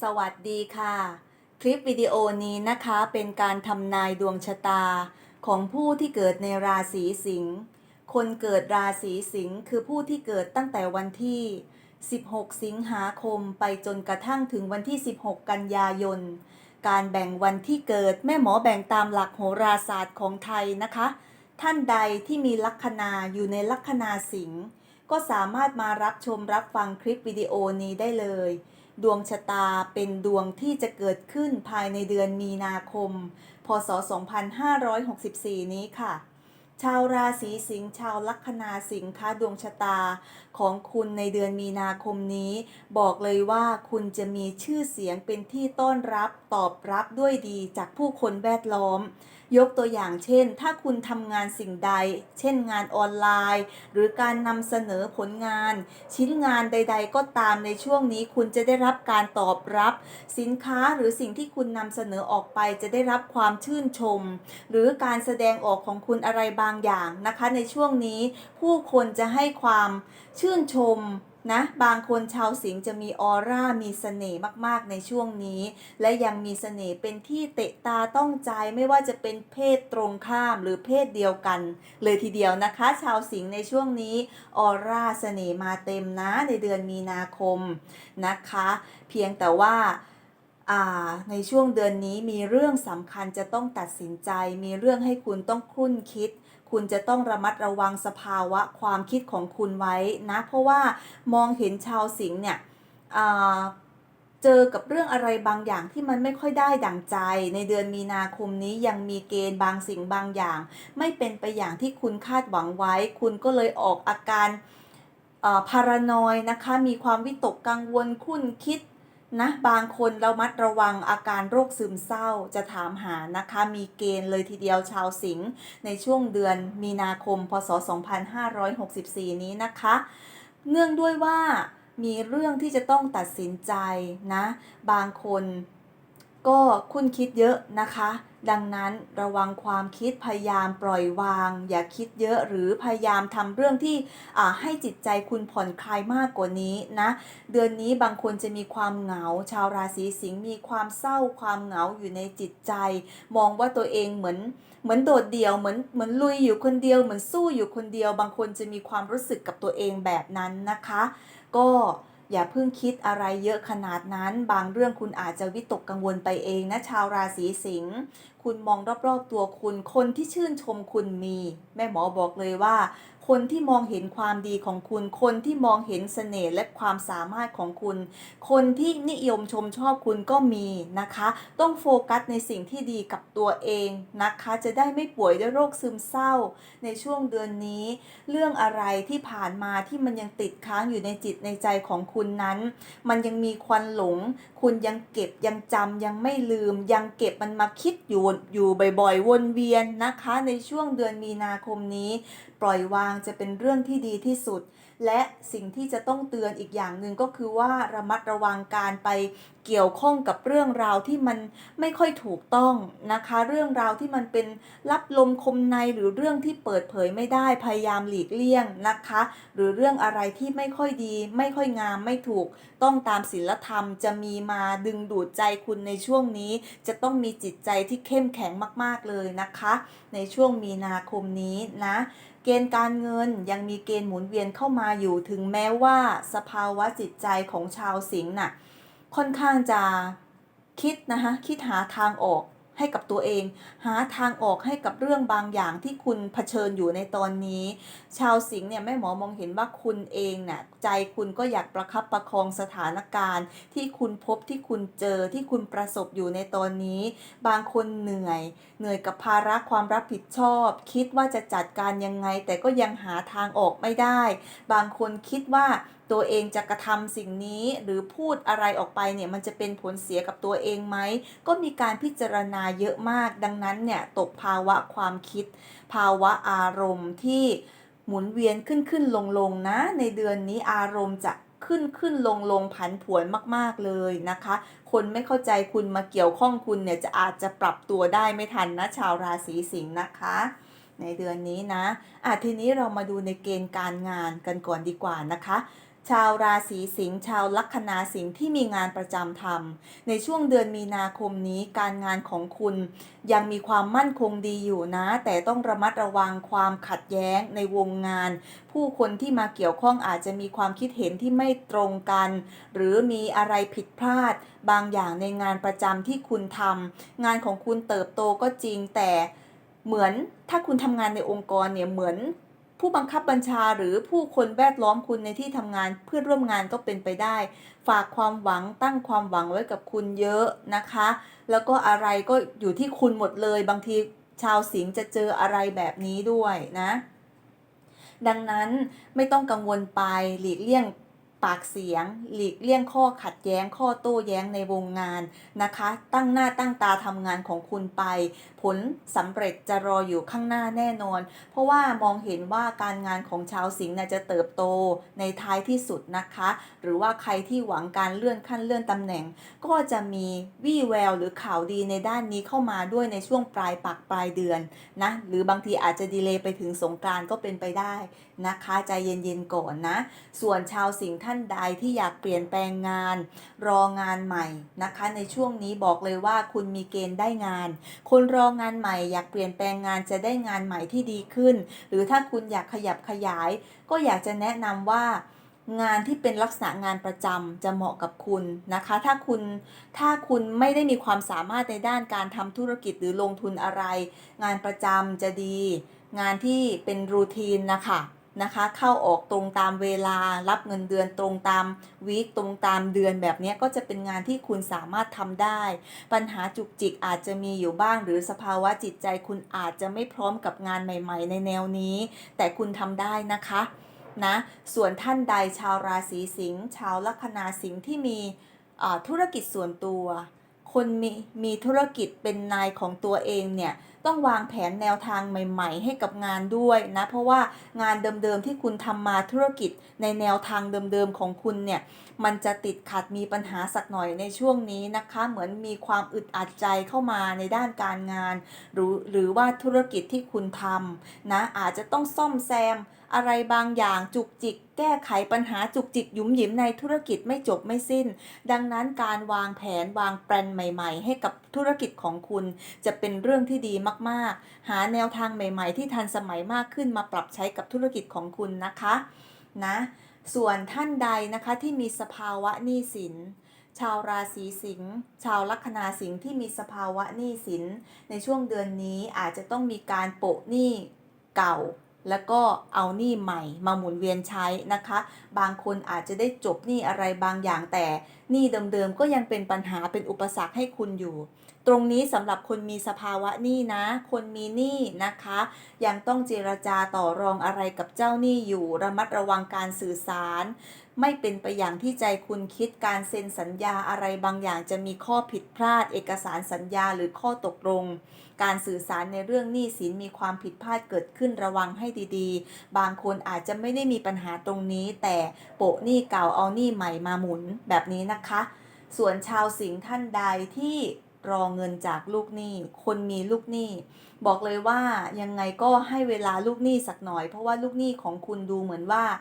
สวัสดีค่ะ คลิปวิดีโอนี้นะคะเป็นการทำนายดวงชะตาของผู้ที่เกิดในราศีสิงห์คนเกิดราศีสิงห์คือผู้ที่เกิดตั้งแต่วันที่ 16 สิงหาคมไปจนกระทั่งถึงวันที่ 16 กันยายน การแบ่งวันที่เกิดแม่หมอแบ่งตามหลักโหราศาสตร์ของไทยนะคะ ท่านใดที่มีลัคนาอยู่ในลัคนาสิงห์ก็สามารถมารับชมรับฟังคลิปวิดีโอนี้ได้เลย ดวงชะตาเป็นดวงที่จะเกิดขึ้นภายในเดือนมีนาคม พศ 2564 นี้ค่ะ ชาวราศีสิงห์ชาวลัคนาสิงห์คะดวงชะตาของคุณในเดือนมีนาคมนี้ บอกเลยว่าคุณจะมีชื่อเสียงเป็นที่ต้อนรับตอบรับด้วยดีจากผู้คนแวดล้อม ยกตัวอย่างเช่น ถ้าคุณทำงานสิ่งใด เช่นงานออนไลน์ หรือการนำเสนอผลงาน ชิ้นงานใด ๆ ก็ตามในช่วงนี้คุณจะได้รับการตอบรับ สินค้าหรือสิ่งที่คุณนำเสนอออกไปจะได้รับความชื่นชม หรือการแสดงออกของคุณอะไรบางอย่างนะคะ ในช่วงนี้ผู้คนจะให้ความชื่นชมนะบางคนชาวสิงห์จะมีออร่ามีเสน่ห์มากๆในช่วงนี้ และยังมีเสน่ห์เป็นที่เตะตาต้องใจไม่ว่าจะเป็นเพศตรงข้ามหรือเพศเดียวกัน เลยทีเดียวนะคะ ชาวสิงห์ในช่วงนี้ออร่าเสน่ห์มาเต็มนะในเดือนมีนาคมนะคะ เพียงแต่ว่าในช่วงเดือนนี้มีเรื่องสำคัญจะต้องตัดสินใจ มีเรื่องให้คุณต้องครุ่นคิด คุณจะต้องระมัดระวังสภาวะความคิดของคุณไว้นะ เพราะว่ามองเห็นชาวสิงห์เนี่ยเจอกับเรื่องอะไรบางอย่างที่มันไม่ค่อยได้ดั่งใจ ในเดือนมีนาคมนี้ยังมีเกณฑ์บางสิ่งบางอย่าง ไม่เป็นไปอย่างที่คุณคาดหวังไว้ คุณก็เลยออกอาการพารานอยนะคะ มีความวิตกกังวลคุ้นคิด นะบางคนเรามัดระวังอาการโรคซึมเศร้าจะถามหานะคะ มีเกณฑ์เลยทีเดียวชาวสิงห์ในช่วงเดือนมีนาคม พศ 2564 นี้นะคะ เนื่องด้วยว่ามีเรื่องที่จะต้องตัดสินใจนะ บางคน ก็คุณคิดเยอะนะคะ ดังนั้นระวังความคิดพยายามปล่อยวาง อย่าคิดเยอะหรือพยายามทำเรื่องที่ให้จิตใจคุณผ่อนคลายมากกว่านี้นะ เดือนนี้บางคนจะมีความเหงา ชาวราศีสิงห์มีความเศร้าความเหงาอยู่ในจิตใจ มองว่าตัวเองเหมือนเหมือนโดดเดี่ยวเหมือนเหมือนลุยอยู่คนเดียวเหมือนสู้อยู่คนเดียว บางคนจะมีความรู้สึกกับตัวเองแบบนั้นนะคะ ก็ อย่าเพิ่งคิดอะไรเยอะขนาดนั้น บางเรื่องคุณอาจจะวิตกกังวลไปเองนะชาวราศีสิงห์คุณมองรอบๆตัวคุณ คนที่ชื่นชมคุณมี แม่หมอบอกเลยว่า คนที่มองเห็นความดีของคุณ คนที่มองเห็นเสน่ห์และความสามารถของคุณ คนที่นิยมชมชอบคุณก็มีนะคะ ต้องโฟกัสในสิ่งที่ดีกับตัวเองนะคะ จะได้ไม่ป่วยด้วยโรคซึมเศร้า ในช่วงเดือนนี้ เรื่องอะไรที่ผ่านมาที่มันยังติดค้างอยู่ในจิตในใจของคุณนั้น มันยังมีควันหลง คุณยังเก็บยังจำยังไม่ลืม ยังเก็บมันมาคิดอยู่อยู่บ่อยๆวนเวียนนะคะ ในช่วงเดือนมีนาคมนี้ ปล่อยวางจะเป็นเรื่องที่ดีที่สุด และสิ่งที่จะต้องเตือนอีกอย่างหนึ่งก็คือว่าระมัดระวังการไปเกี่ยวข้องกับเรื่องราวที่มันไม่ค่อยถูกต้องนะคะ เรื่องราวที่มันเป็นรับลมคมในหรือเรื่องที่เปิดเผยไม่ได้พยายามหลีกเลี่ยงนะคะ หรือเรื่องอะไรที่ไม่ค่อยดี ไม่ค่อยงามไม่ถูก ต้องตามศีลธรรมจะมีมาดึงดูดใจคุณในช่วงนี้ จะต้องมีจิตใจที่เข้มแข็งมาก ๆเลยนะคะ ในช่วงมีนาคมนี้นะเกณฑ์การเงินยังมีเกณฑ์หมุนเวียนเข้ามาอยู่ถึงแม้ว่าสภาวะจิตใจของชาวสิงห์น่ะค่อนข้างจะคิดนะคะคิดหาทางออก ให้กับตัวเอง หาทางออกให้กับเรื่องบางอย่างที่คุณเผชิญอยู่ในตอนนี้ ชาวสิงห์เนี่ยแม่หมอมองเห็นว่าคุณเองน่ะใจคุณก็อยากประคับประคองสถานการณ์ ที่คุณพบที่คุณเจอที่คุณประสบอยู่ในตอนนี้ บางคนเหนื่อย เหนื่อยกับภาระความรับผิดชอบ คิดว่าจะจัดการยังไง แต่ก็ยังหาทางออกไม่ได้ บางคนคิดว่า ตัวเองจะกระทำสิ่งนี้หรือพูดอะไรออกไปเนี่ยมันจะเป็นผลเสียกับตัวเองไหม ก็มีการพิจารณาเยอะมาก ดังนั้นเนี่ยตกภาวะความคิด ภาวะอารมณ์ที่หมุนเวียนขึ้นขึ้นลงลงนะ ในเดือนนี้อารมณ์จะขึ้นขึ้นลงลงผันผวนมาก ๆ เลยนะคะ คนไม่เข้าใจคุณมาเกี่ยวข้องคุณเนี่ยจะอาจจะปรับตัวได้ไม่ทันนะชาวราศีสิงห์นะคะ ในเดือนนี้นะอะทีนี้เรามาดูในเกณฑ์การงานกันก่อนดีกว่านะคะ ชาวราศีสิงห์ชาวลัคนาสิงห์ที่มีงานประจำทำในช่วงเดือนมีนาคมนี้การงานของคุณยังมีความมั่นคงดีอยู่นะ แต่ต้องระมัดระวังความขัดแย้งในวงงาน ผู้คนที่มาเกี่ยวข้องอาจจะมีความคิดเห็นที่ไม่ตรงกัน หรือมีอะไรผิดพลาด บางอย่างในงานประจำที่คุณทำงานของคุณเติบโตก็จริงแต่เหมือนถ้าคุณทำงานในองค์กรเนี่ยเหมือน ผู้บังคับบัญชาหรือผู้คนแวดล้อมคุณในที่ทำงานเพื่อนร่วมงานก็เป็นไปได้ ฝากความหวังตั้งความหวังไว้กับคุณเยอะนะคะ แล้วก็อะไรก็อยู่ที่คุณหมดเลย บางทีชาวสิงห์จะเจออะไรแบบนี้ด้วยนะ ดังนั้นไม่ต้องกังวลไปหลีกเลี่ยง ปากเสียง หลีกเลี่ยงข้อขัดแย้งข้อโต้แย้งในวงงานนะคะ ตั้งหน้าตั้งตาทำงานของคุณไป ผลสำเร็จจะรออยู่ข้างหน้าแน่นอน เพราะว่ามองเห็นว่าการงานของชาวสิงห์จะเติบโตในท้ายที่สุดนะคะ หรือว่าใครที่หวังการเลื่อนขั้นเลื่อนตำแหน่ง ก็จะมีวี่แววหรือข่าวดีในด้านนี้เข้ามาด้วยในช่วงปลายปักปลายเดือนนะหรือบางทีอาจจะดีเลย์ไปถึงสงกานต์ก็เป็นไปได้นะคะใจเย็นๆก่อนนะ ส่วนชาวสิงห์ท่านานใดที่อยากเปลี่ยนแปลงงาน รองานใหม่นะคะ ในช่วงนี้บอกเลยว่าคุณมีเกณฑ์ได้งาน คนรองานใหม่ อยากเปลี่ยนแปลงงานจะได้งานใหม่ที่ดีขึ้น หรือถ้าคุณอยากขยับขยาย ก็อยากจะแนะนำว่างานที่เป็นลักษณะงานประจำจะเหมาะกับคุณนะคะ ถ้าคุณถ้าคุณไม่ได้มีความสามารถในด้านการทำธุรกิจหรือลงทุนอะไร งานประจำจะดี งานที่เป็นรูทีนนะคะ นะคะ เข้าออกตรงตามเวลา รับเงินเดือนตรงตามวีคตรงตามเดือนแบบนี้ก็จะเป็นงานที่คุณสามารถทำได้ ปัญหาจุกจิกอาจจะมีอยู่บ้าง หรือสภาวะจิตใจคุณอาจจะไม่พร้อมกับงานใหม่ ๆ ในแนวนี้ แต่คุณทำได้นะคะนะส่วนท่านใดชาวราศีสิงห์ชาวลัคนาสิงห์ที่มีธุรกิจส่วนตัว คนมีมีธุรกิจเป็นนายของตัวเองเนี่ยต้องวางแผนแนวทางใหม่ ๆ ให้กับงานด้วยนะเพราะว่างานเดิมๆที่คุณทำมาธุรกิจในแนวทางเดิมๆของคุณเนี่ยมันจะติดขัดมีปัญหาสักหน่อยในช่วงนี้นะคะ เหมือนมีความอึดอัดใจเข้ามาในด้านการงาน หรือหรือว่าธุรกิจที่คุณทำนะอาจจะต้องซ่อมแซม อะไรบางอย่างจุกจิก แก้ไขปัญหาจุกจิกหยุมหยิมในธุรกิจไม่จบไม่สิ้น ดังนั้นการวางแผนวางแปลนใหม่ ๆ ให้กับธุรกิจของคุณ จะเป็นเรื่องที่ดีมากๆ หาแนวทางใหม่ ๆ ที่ทันสมัยมากขึ้นมาปรับใช้กับธุรกิจของคุณนะคะนะส่วนท่านใดนะคะที่มีสภาวะหนี้สิน ชาวราศีสิงห์ชาวลัคนาสิงห์ที่มีสภาวะหนี้สิน ในช่วงเดือนนี้อาจจะต้องมีการโปะหนี้เก่า แล้วก็เอาหนี้ใหม่มาหมุนเวียนใช้นะคะ บางคนอาจจะได้จบหนี้อะไรบางอย่างแต่หนี้เดิมๆก็ยังเป็นปัญหาเป็นอุปสรรคให้คุณอยู่ ตรงนี้สำหรับคนมีสภาวะหนี้นะ คนมีหนี้นะคะ ยังต้องเจรจาต่อรองอะไรกับเจ้าหนี้อยู่ ระมัดระวังการสื่อสาร ไม่เป็นไปอย่างที่ใจคุณคิดการเซ็นสัญญาอะไรบางอย่างจะมีข้อผิดพลาด เอกสารสัญญาหรือข้อตกลง การสื่อสารในเรื่องหนี้สินมีความผิดพลาดเกิดขึ้นระวังให้ดีๆ บางคนอาจจะไม่ได้มีปัญหาตรงนี้ แต่โปะหนี้เก่าเอาหนี้ใหม่มาหมุนแบบนี้นะคะ ส่วนชาวสิงห์ท่านใดที่รอเงินจากลูกหนี้ คนมีลูกหนี้ บอกเลยว่ายังไงก็ให้เวลาลูกหนี้สักหน่อย เพราะว่าลูกหนี้ของคุณดูเหมือนว่าอ่า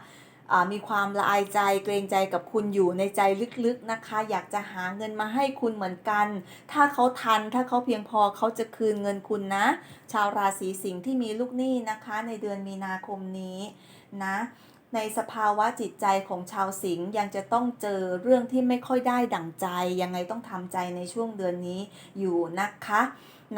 มีความละอายใจเกรงใจกับคุณอยู่ในใจลึกๆนะคะ อยากจะหาเงินมาให้คุณเหมือนกัน ถ้าเขาทันถ้าเขาเพียงพอเขาจะคืนเงินคุณนะ ชาวราศีสิงห์ที่มีลูกหนี้นะคะ ในเดือนมีนาคมนี้นะในสภาวะจิตใจของชาวสิงห์ยังจะต้องเจอเรื่องที่ไม่ค่อยได้ดั่งใจ ยังไงต้องทำใจในช่วงเดือนนี้อยู่นะคะ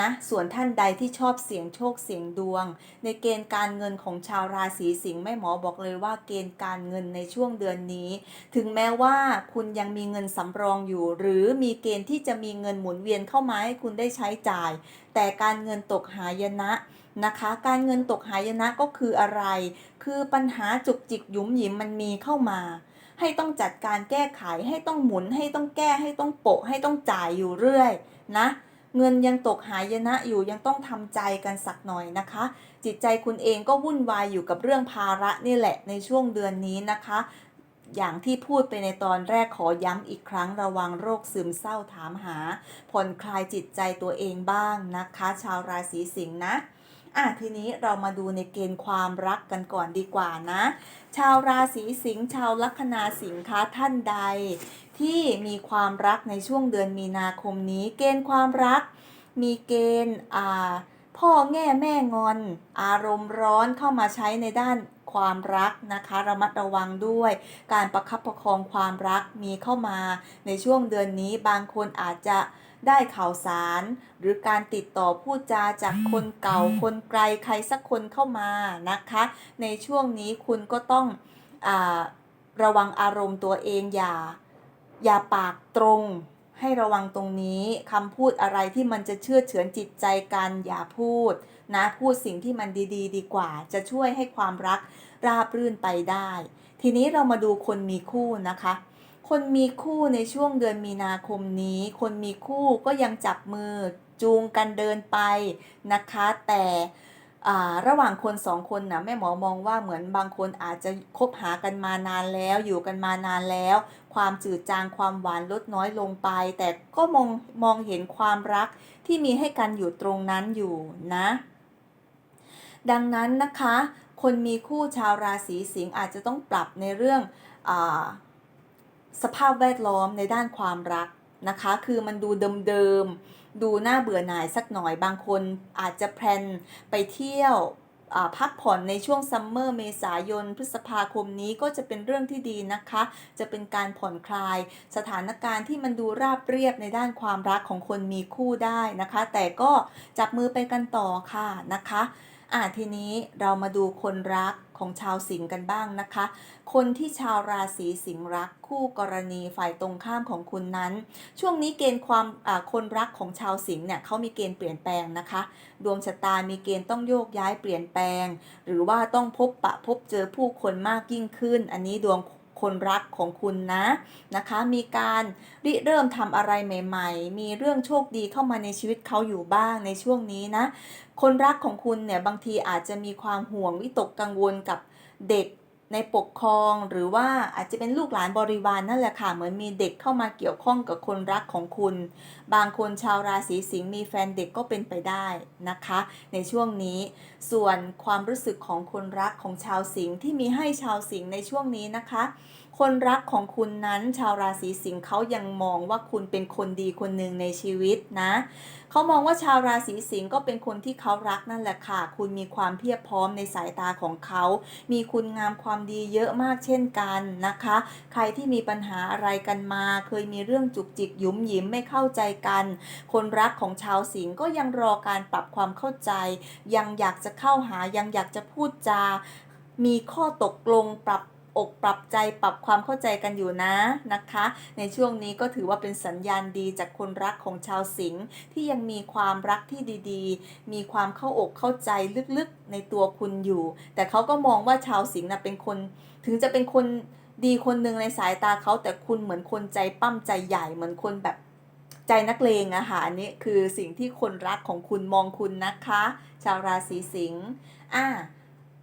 นะ ส่วนท่านใดที่ชอบเสี่ยงโชคเสี่ยงดวง ในเกณฑ์การเงินของชาวราศีสิงห์แม่หมอบอกเลยว่าเกณฑ์การเงินในช่วงเดือนนี้ ถึงแม้ว่าคุณยังมีเงินสำรองอยู่ หรือมีเกณฑ์ที่จะมีเงินหมุนเวียนเข้ามาให้คุณได้ใช้จ่าย แต่การเงินตกหายนะนะคะ การเงินตกหายนะก็คืออะไร คือปัญหาจุกจิกหยุมหยิมมันมีเข้ามาให้ต้องจัดการแก้ไขให้ต้องหมุนให้ต้องแก้ให้ต้องโปะให้ต้องจ่ายอยู่เรื่อยนะ เงินยังตกหายนะอยู่ยังต้องทำใจกันสักหน่อยนะคะ จิตใจคุณเองก็วุ่นวายอยู่กับเรื่องภาระนี่แหละในช่วงเดือนนี้นะคะ อย่างที่พูดไปในตอนแรกขอย้ำอีกครั้งระวังโรคซึมเศร้าถามหา ผ่อนคลายจิตใจตัวเองบ้างนะคะ ชาวราศีสิงห์นะอะทีนี้เรามาดูในเกณฑ์ความรักกันก่อนดีกว่านะ ชาวราศีสิงห์ชาวลัคนาสิงห์คะท่านใด ที่มีความรักในช่วงเดือนมีนาคมนี้ เกณฑ์ความรัก มีเกณฑ์อ่าพ่อแง่แม่งอน อารมณ์ร้อนเข้ามาใช้ในด้านความรักนะคะระมัดระวังด้วย การประคับประคองความรักมีเข้ามาในช่วงเดือนนี้บางคนอาจจะได้ข่าวสาร หรือการติดต่อพูดจาจากคนเก่าคนไกลใครสักคนเข้ามานะคะ ในช่วงนี้คุณก็ต้องอาระวังอารมณ์ตัวเองอย่า อย่าปากตรงให้ระวังตรงนี้คำพูดอะไรที่มันจะเชื่อเฉือนจิตใจกันอย่าพูด นะพูดสิ่งที่มันดีๆดีกว่า จะช่วยให้ความรักราบรื่นไปได้ ทีนี้เรามาดูคนมีคู่นะคะ คนมีคู่ในช่วงเดือนมีนาคมนี้ คนมีคู่ก็ยังจับมือจูงกันเดินไปนะคะ แต่ ระหว่างคนสองคนนะแม่หมอมองว่าเหมือนบางคนอาจจะคบหากันมานานแล้ว อยู่กันมานานแล้ว ความจืดจางความหวานลดน้อยลงไป แต่ก็มองมองเห็นความรักที่มีให้กันอยู่ตรงนั้นอยู่นะ ดังนั้นนะคะ คนมีคู่ชาวราศีสิงห์อาจจะต้องปรับในเรื่องอสภาพแวดล้อมในด้านความรักนะคะ คือมันดูเดิมๆ ดูน่าเบื่อหน่ายสักหน่อยบางคนอาจจะแพลนไปเที่ยวพักผ่อนในช่วงซัมเมอร์เมษายน พฤษภาคมนี้ก็จะเป็นเรื่องที่ดีนะคะ จะเป็นการผ่อนคลาย สถานการณ์ที่มันดูราบเรียบในด้านความรักของคนมีคู่ได้นะคะ แต่ก็จับมือไปกันต่อค่ะนะคะอ่าทีนี้เรามาดูคนรัก ของชาวสิงห์กันบ้างนะคะ คนที่ชาวราศีสิงห์รักคู่กรณีฝ่ายตรงข้ามของคุณนั้น ช่วงนี้เกณฑ์ความคนรักของชาวสิงห์เนี่ยเขามีเกณฑ์เปลี่ยนแปลงนะคะ ดวงชะตามีเกณฑ์ต้องโยกย้ายเปลี่ยนแปลง หรือว่าต้องพบปะพบเจอผู้คนมากยิ่งขึ้น อันนี้ดวง คนรักของคุณนะนะคะ มีการริเริ่มทำอะไรใหม่ ๆ มีเรื่องโชคดีเข้ามาในชีวิตเขาอยู่บ้างในช่วงนี้นะ คนรักของคุณเนี่ยบางทีอาจจะมีความห่วงวิตกกังวลกับเด็ก ในปกครองหรือว่าอาจจะเป็นลูกหลานบริวารนนั่นแหละค่ะ เหมือนมีเด็กเข้ามาเกี่ยวข้องกับคนรักของคุณ บางคนชาวราศีสิงห์มีแฟนเด็กก็เป็นไปได้นะคะ ในช่วงนี้ ส่วนความรู้สึกของคนรักของชาวสิงห์ที่มีให้ชาวสิงห์ในช่วงนี้นะคะ คนรักของคุณนั้นชาวราศีสิงห์เขายังมองว่าคุณเป็นคนดีคนหนึ่งในชีวิตนะเขามองว่าชาวราศีสิงห์ก็เป็นคนที่เขารักนั่นแหละค่ะ คุณมีความเพียบพร้อมในสายตาของเขา มีคุณงามความดีเยอะมากเช่นกันนะคะ ใครที่มีปัญหาอะไรกันมา เคยมีเรื่องจุกจิกยุมยิ้มไม่เข้าใจกัน คนรักของชาวสิงห์ก็ยังรอการปรับความเข้าใจ ยังอยากจะเข้าหายังอยากจะพูดจามีข้อตกลงปรับ อกปรับใจปรับความเข้าใจกันอยู่นะนะคะ ในช่วงนี้ก็ถือว่าเป็นสัญญาณดีจากคนรักของชาวสิงห์ที่ยังมีความรักที่ดีๆ มีความเข้าอกเข้าใจลึกๆในตัวคุณอยู่ แต่เขาก็มองว่าชาวสิงห์นะเป็นคน ถึงจะเป็นคนดีคนหนึ่งในสายตาเขาแต่คุณเหมือนคนใจปั้มใจใหญ่เหมือนคนแบบใจนักเลงอะค่ะอันนี้คือสิ่งที่คนรักของคุณมองคุณนะคะ ชาวราศีสิงห์อ่า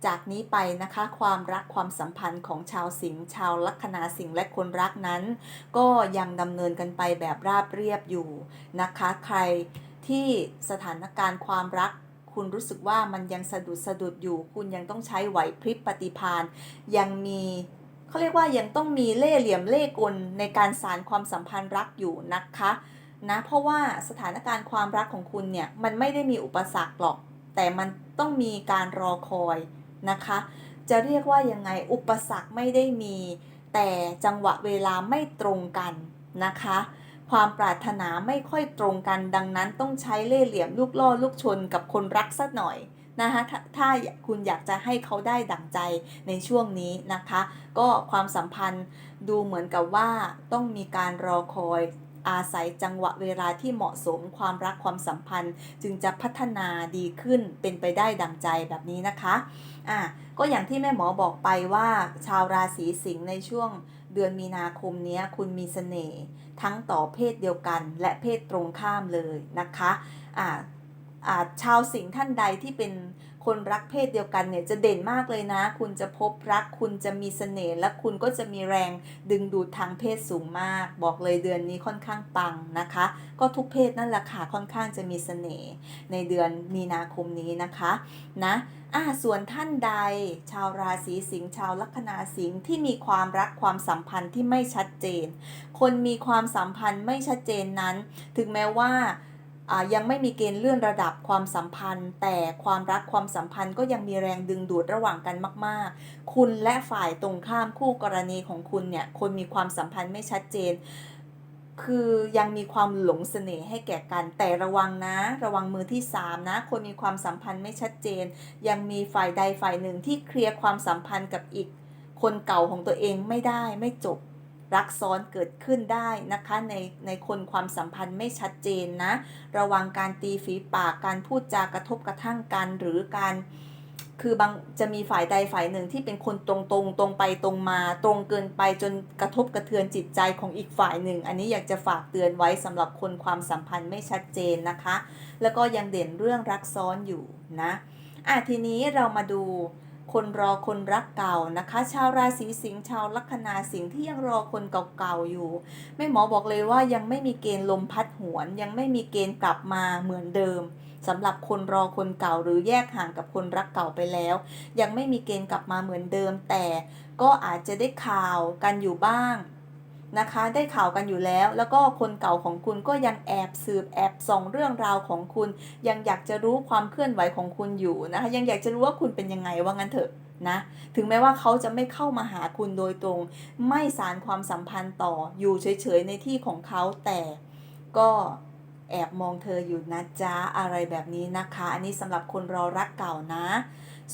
จากนี้ไปนะคะความรักความสัมพันธ์ของชาวสิงห์ชาวลัคนาสิงห์และคนรักนั้น ก็ยังดำเนินกันไปแบบราบเรียบอยู่นะคะ ใครที่สถานการณ์ความรักคุณรู้สึกว่ามันยังสะดุดสะดุดอยู่ คุณยังต้องใช้ไหวพริบปฏิภาณยังมีเขาเรียกว่ายังต้องมีเล่ห์เหลี่ยมเล่ห์กลในการสารความสัมพันธ์รักอยู่นะคะนะเพราะว่าสถานการณ์ความรักของคุณเนี่ยมันไม่ได้มีอุปสรรคหรอก แต่มันต้องมีการรอคอย นะคะ จะเรียกว่ายังไงอุปสรรคไม่ได้มี แต่จังหวะเวลาไม่ตรงกันนะคะ ความปรารถนาไม่ค่อยตรงกัน ดังนั้นต้องใช้เล่ห์เหลี่ยมลูกล่อลูกชนกับคนรักสักหน่อยนะคะถ้าถ้าคุณอยากจะให้เขาได้ดั่งใจในช่วงนี้นะคะ ก็ความสัมพันธ์ดูเหมือนกับว่าต้องมีการรอคอย อาศัยจังหวะเวลาที่เหมาะสมความรักความสัมพันธ์ จึงจะพัฒนาดีขึ้นเป็นไปได้ดังใจแบบนี้นะคะอะก็อย่างที่แม่หมอบอกไปว่า ชาวราศีสิงห์ในช่วงเดือนมีนาคมนี้คุณมีเสน่ห์ทั้งต่อเพศเดียวกันและเพศตรงข้ามเลยนะคะอะอะชาวสิงห์ท่านใดที่เป็น คนรักเพศเดียวกันเนี่ยจะเด่นมากเลยนะ คุณจะพบรัก คุณจะมีเสน่ห์และคุณก็จะมีแรงดึงดูดทางเพศสูงมาก บอกเลยเดือนนี้ค่อนข้างปังนะคะ ก็ทุกเพศนั่นแหละค่ะค่อนข้างจะมีเสน่ห์ในเดือนมีนาคมนี้นะคะนะอ่าส่วนท่านใด ชาวราศีสิงห์ชาวลัคนาสิงห์ที่มีความรักความสัมพันธ์ที่ไม่ชัดเจน คนมีความสัมพันธ์ไม่ชัดเจนนั้น ถึงแม้ว่า ยังไม่มีเกณฑ์เลื่อนระดับความสัมพันธ์ แต่ความรักความสัมพันธ์ก็ยังมีแรงดึงดูดระหว่างกันมาก ๆ คุณและฝ่ายตรงข้ามคู่กรณีของคุณเนี่ยคนมีความสัมพันธ์ไม่ชัดเจน คือยังมีความหลงเสน่ห์ให้แก่กัน แต่ระวังนะ ระวังมือที่สามนะ คนมีความสัมพันธ์ไม่ชัดเจน ยังมีฝ่ายใดฝ่ายหนึ่งที่เคลียร์ความสัมพันธ์กับอีก คนเก่าของตัวเองไม่ได้ไม่จบ รักซ้อนเกิดขึ้นได้นะคะในในคนความสัมพันธ์ไม่ชัดเจนนะ ระวังการตีฝีปากการพูดจากระทบกระทั่งกันหรือการคือบางจะมีฝ่ายใดฝ่ายหนึ่งที่เป็นคนตรงตรงๆตรงไปตรงมา ตรงเกินไปจนกระทบกระเทือนจิตใจของอีกฝ่ายหนึ่ง อันนี้อยากจะฝากเตือนไว้สำหรับคนความสัมพันธ์ไม่ชัดเจนนะคะ แล้วก็ยังเด่นเรื่องรักซ้อนอยู่นะอะทีนี้เรามาดู คนรอคนรักเก่านะคะ ชาวราศีสิงห์ชาวลัคนาสิงห์ที่ยังรอคนเก่าๆอยู่แม่หมอบอกเลยว่ายังไม่มีเกณฑ์ลมพัดหวน ยังไม่มีเกณฑ์กลับมาเหมือนเดิมสำหรับคนรอคนเก่าหรือแยกห่างกับคนรักเก่าไปแล้ว ยังไม่มีเกณฑ์กลับมาเหมือนเดิม แต่ก็อาจจะได้ข่าวกันอยู่บ้าง นะคะ ได้ข่าวกันอยู่แล้ว แล้วก็คนเก่าของคุณก็ยังแอบสืบแอบส่องเรื่องราวของคุณ ยังอยากจะรู้ความเคลื่อนไหวของคุณอยู่นะคะ ยังอยากจะรู้ว่าคุณเป็นยังไงว่างั้นเถอะนะ ถึงแม้ว่าเขาจะไม่เข้ามาหาคุณโดยตรง ไม่สารความสัมพันธ์ต่อ อยู่เฉยๆในที่ของเขาแต่ก็แอบมองเธออยู่นะจ๊ะอะไรแบบนี้นะคะ อันนี้สำหรับคนรอรักเก่านะ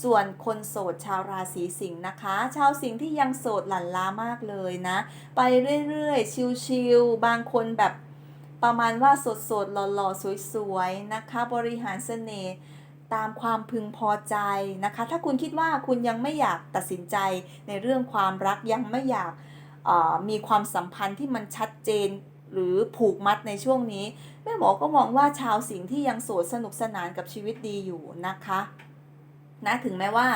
ส่วนคนโสดชาวราศีสิงห์นะคะ ชาวสิงห์ที่ยังโสดหลั่นล้ามากเลยนะ ไปเรื่อยๆ ชิลๆ บางคนแบบประมาณว่าสดๆหล่อๆ สวยๆ นะคะ บริหารเสน่ห์ตามความพึงพอใจนะคะ ถ้าคุณคิดว่าคุณยังไม่อยากตัดสินใจในเรื่องความรักยังไม่อยากมีความสัมพันธ์ที่มันชัดเจนหรือผูกมัดในช่วงนี้ แม่หมอก็มองว่าชาวสิงห์ที่ยังโสดสนุกสนานกับชีวิตดีอยู่นะคะ นะถึงแม้ว่า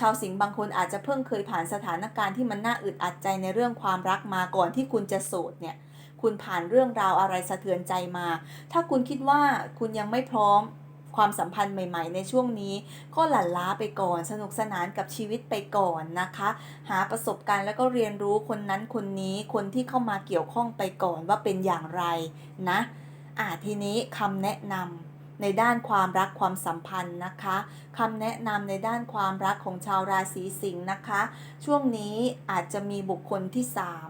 ชาวสิงห์บางคนอาจจะเพิ่งเคยผ่านสถานการณ์ที่มันน่าอึดอัดใจในเรื่องความรักมาก่อนที่คุณจะโสดเนี่ยคุณผ่านเรื่องราวอะไรสะเทือนใจมา ถ้าคุณคิดว่าคุณยังไม่พร้อมความสัมพันธ์ใหม่ ๆ ในช่วงนี้ ก็หลั่นล้าไปก่อน สนุกสนานกับชีวิตไปก่อนนะคะ หาประสบการณ์แล้วก็เรียนรู้คนนั้นคนนี้คนที่เข้ามาเกี่ยวข้องไปก่อนว่าเป็นอย่างไรนะอ่าทีนี้คำแนะนำ ในด้านความรักความสัมพันธ์นะคะคำแนะนำในด้านความรักของชาวราศีสิงห์นะคะ ช่วงนี้อาจจะมีบุคคลที่สาม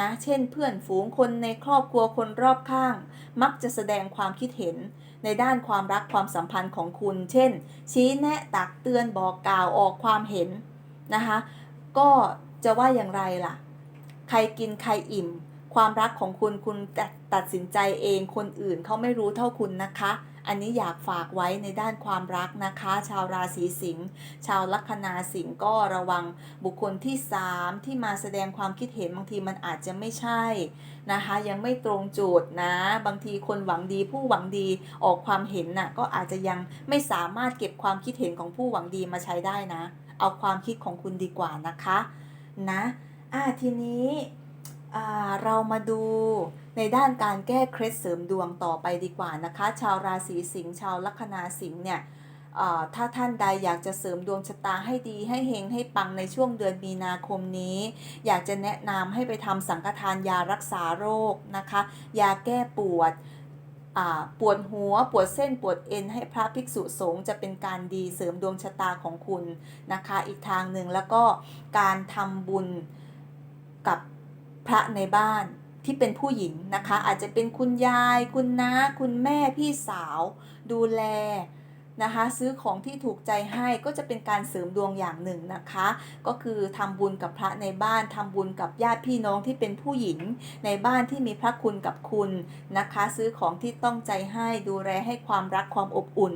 นะ เช่นเพื่อนฝูงคนในครอบครัวคนรอบข้าง มักจะแสดงความคิดเห็นในด้านความรักความสัมพันธ์ของคุณ เช่น ชี้แนะตักเตือนบอกกล่าวออกความเห็นนะคะ ก็จะว่าอย่างไรล่ะ ใครกินใครอิ่ม ความรักของคุณคุณตัดตัดสินใจเอง คนอื่นเขาไม่รู้เท่าคุณนะคะ อันนี้อยากฝากไว้ในด้านความรักนะคะ ชาวราศีสิงห์ชาวลัคนาสิงห์ก็ระวังบุคคลที่ 3 ที่มาแสดงความคิดเห็นบางทีมันอาจจะไม่ใช่นะคะ ยังไม่ตรงจุดนะ บางทีคนหวังดีผู้หวังดีออกความเห็นน่ะก็อาจจะยังไม่สามารถเก็บความคิดเห็นของผู้หวังดีมาใช้ได้นะ เอาความคิดของคุณดีกว่านะคะนะอ่าทีนี้อ่าเรามาดู ในด้านการแก้เคล็ดเสริมดวงต่อไปดีกว่านะคะ ชาวราศีสิงห์ชาวลัคนาสิงห์เนี่ยถ้าท่านใดอยากจะเสริมดวงชะตาให้ดีให้เฮงให้ปังในช่วงเดือนมีนาคมนี้ อยากจะแนะนำให้ไปทำสังฆทานยารักษาโรคนะคะ ยาแก้ปวดปวดหัวปวดเส้นปวดเอ็นให้พระภิกษุสงฆ์จะเป็นการดีเสริมดวงชะตาของคุณนะคะ อีกทางหนึ่งแล้วก็การทำบุญกับพระในบ้าน ที่เป็นผู้หญิงนะคะ อาจจะเป็นคุณยาย คุณน้า คุณแม่พี่สาว ดูแล นะคะ ซื้อของที่ถูกใจให้ก็จะเป็นการเสริมดวงอย่างหนึ่งนะคะ ก็คือทำบุญกับพระในบ้านทำบุญกับญาติพี่น้องที่เป็นผู้หญิงในบ้านที่มีพระคุณกับคุณนะคะ ซื้อของที่ต้องใจให้ดูแลให้ความรักความอบอุ่น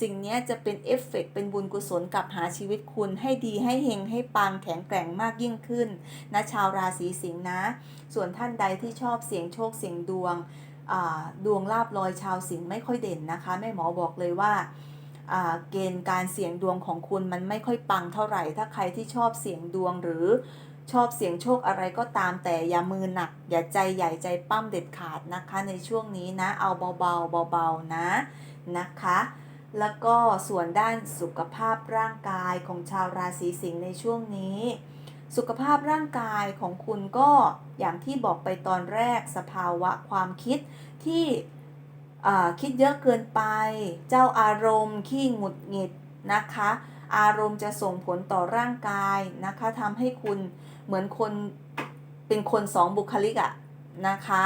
สิ่งนี้จะเป็นเอฟเฟกต์เป็นบุญกุศลกับหาชีวิตคุณให้ดีให้เฮงให้ปังแข็งแกร่งมากยิ่งขึ้นนะชาวราศีสิงห์นะ ส่วนท่านใดที่ชอบเสียงโชคเสียงดวงดวงลาบลอยชาวสิงห์ไม่ค่อยเด่นนะคะแม่หมอบอกเลยว่า เกณฑ์การเสี่ยงดวงของคุณมันไม่ค่อยปังเท่าไหร่ ถ้าใครที่ชอบเสี่ยงดวงหรือชอบเสี่ยงโชคอะไรก็ตามแต่อย่ามือหนัก อย่าใจใหญ่ใจปั้มเด็ดขาดนะคะในช่วงนี้นะเอาเบาๆเบาๆนะนะคะแล้วก็ส่วนด้านสุขภาพร่างกายของชาวราศีสิงห์ในช่วงนี้ สุขภาพร่างกายของคุณก็อย่างที่บอกไปตอนแรกสภาวะความคิดที่ คิดเยอะเกินไป เจ้าอารมณ์ขี้หงุดหงิดนะคะ อารมณ์จะส่งผลต่อร่างกายนะคะทำให้คุณเหมือนคนเป็นคนสองบุคลิกอะนะคะ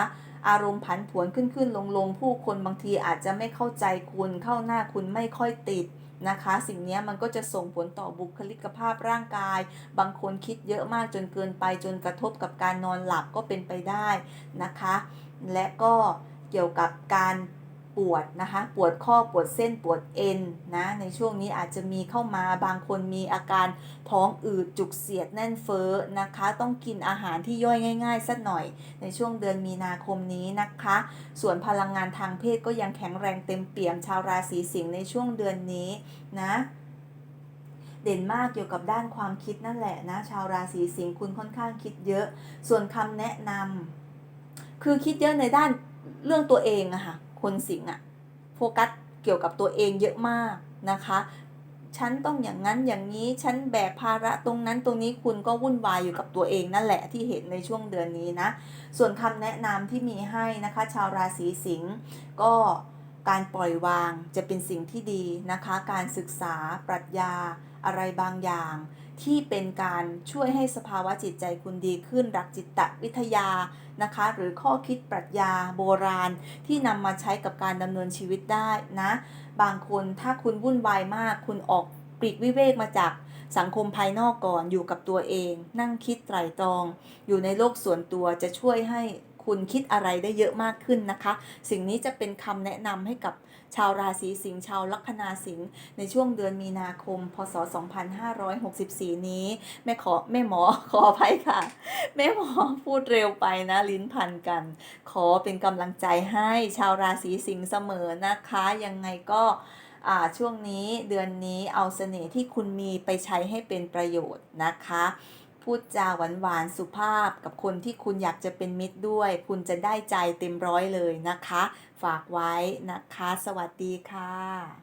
อารมณ์ผันผวนขึ้นขึ้นลงลงผู้คนบางทีอาจจะไม่เข้าใจคุณเข้าหน้าคุณไม่ค่อยติดนะคะ สิ่งนี้มันก็จะส่งผลต่อบุคลิกภาพร่างกาย บางคนคิดเยอะมากจนเกินไปจนกระทบกับการนอนหลับก็เป็นไปได้นะคะ และก็เกี่ยวกับการ ปวดนะคะ ปวดข้อปวดเส้นปวดเอ็นนะ ในช่วงนี้อาจจะมีเข้ามาบางคนมีอาการท้องอืดจุกเสียดแน่นเฟ้อนะคะ ต้องกินอาหารที่ย่อยง่ายๆสักหน่อย ในช่วงเดือนมีนาคมนี้นะคะ ส่วนพลังงานทางเพศก็ยังแข็งแรงเต็มเปี่ยมชาวราศีสิงห์ในช่วงเดือนนี้นะเด่นมากเกี่ยวกับด้านความคิดนั่นแหละนะ ชาวราศีสิงห์คุณค่อนข้างคิดเยอะ ส่วนคำแนะนำคือคิดเยอะในด้านเรื่องตัวเองอะค่ะ คนสิงห์อะโฟกัสเกี่ยวกับตัวเองเยอะมากนะคะ ฉันต้องอย่างนั้นอย่างนี้ ฉันแบกภาระตรงนั้นตรงนี้คุณก็วุ่นวายอยู่กับตัวเองนั่นแหละที่เห็นในช่วงเดือนนี้นะ ส่วนคำแนะนำที่มีให้นะคะ ชาวราศีสิงห์ก็การปล่อยวางจะเป็นสิ่งที่ดีนะคะ การศึกษาปรัชญาอะไรบางอย่าง ที่เป็นการช่วยให้สภาวะจิตใจคุณดีขึ้นหลักจิตวิทยานะคะ หรือข้อคิดปรัชญาโบราณที่นำมาใช้กับการดำเนินชีวิตได้นะ บางคนถ้าคุณวุ่นวายมาก คุณออกปลีกวิเวกมาจากสังคมภายนอกก่อนอยู่กับตัวเอง นั่งคิดไตร่ตรอง อยู่ในโลกส่วนตัวจะช่วยให้ คุณคิดอะไรได้เยอะมากขึ้นนะคะ สิ่งนี้จะเป็นคำแนะนำให้กับชาวราศีสิงห์ชาวลัคนาสิงห์ในช่วงเดือนมีนาคม พศ 2564 นี้ แม่ขอแม่หมอขออภัยค่ะ แม่หมอพูดเร็วไปนะ ลิ้นพันกัน ขอเป็นกำลังใจให้ชาวราศีสิงห์เสมอนะคะ ยังไงก็ช่วงนี้เดือนนี้เอาเสน่ห์ที่คุณมีไปใช้ให้เป็นประโยชน์นะคะ พูดจาหวานหวานๆสุภาพกับคนที่คุณอยากจะเป็นมิตรด้วย คุณจะได้ใจเต็มร้อยเลยนะคะ ฝากไว้นะคะ สวัสดีค่ะ